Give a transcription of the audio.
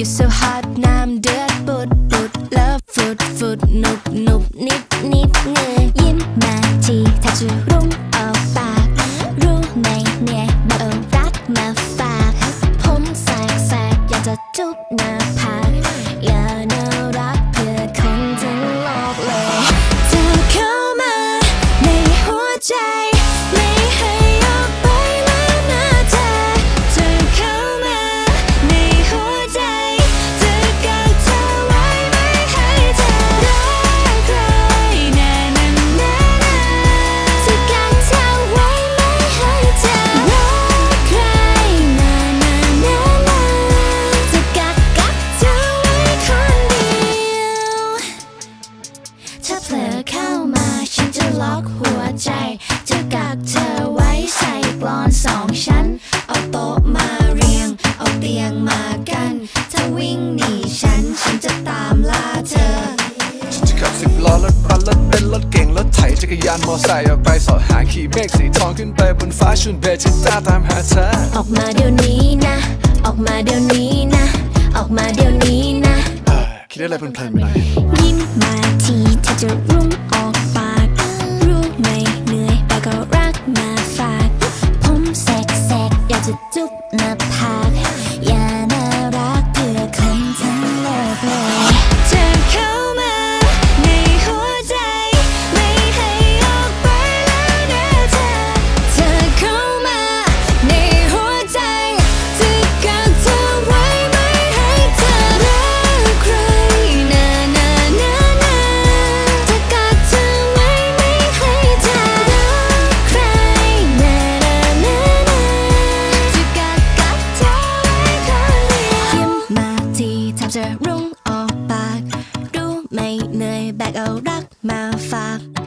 you so hot น้ำเดือดปุดปุด love ฟุดฟุดหนุบหนุบนิดนิดเงยยิ้มมาทีถ้าจะรุ่งออกปากรู้ไหมเนี่ยว่าเอารักมาฝาก ผมแสกแสกอยากจะจุ๊บน้า ล็อกหัวใจ จะกักเธอไว้ใส่กลอนสองชั้น เอาโต๊ะมาเรียง เอาเตียงมากันถ้าวิ่งหนีฉัน ฉันจะตามล่าเธอ ฉันจะขับสิบล้อรถบัสรถเบนซ์รถเก่งรถไถจักรยานมอไซค์ออกไปเสอหาขี่เมฆสีทองขึ้นไปบนฟ้าชุนเบจิต้าตามหาเธอ ออกมาเดี๋ยวนี้นะ ออกมาเดี๋ยวนี้นะ ออกมาเดี๋ยวนี้นะ เอ้ยคิดอะไรเพลินๆไปหน่อย ยิ้มมาทีถ้าจะรุ่ กรู้ไหม่เอารักมาฝาก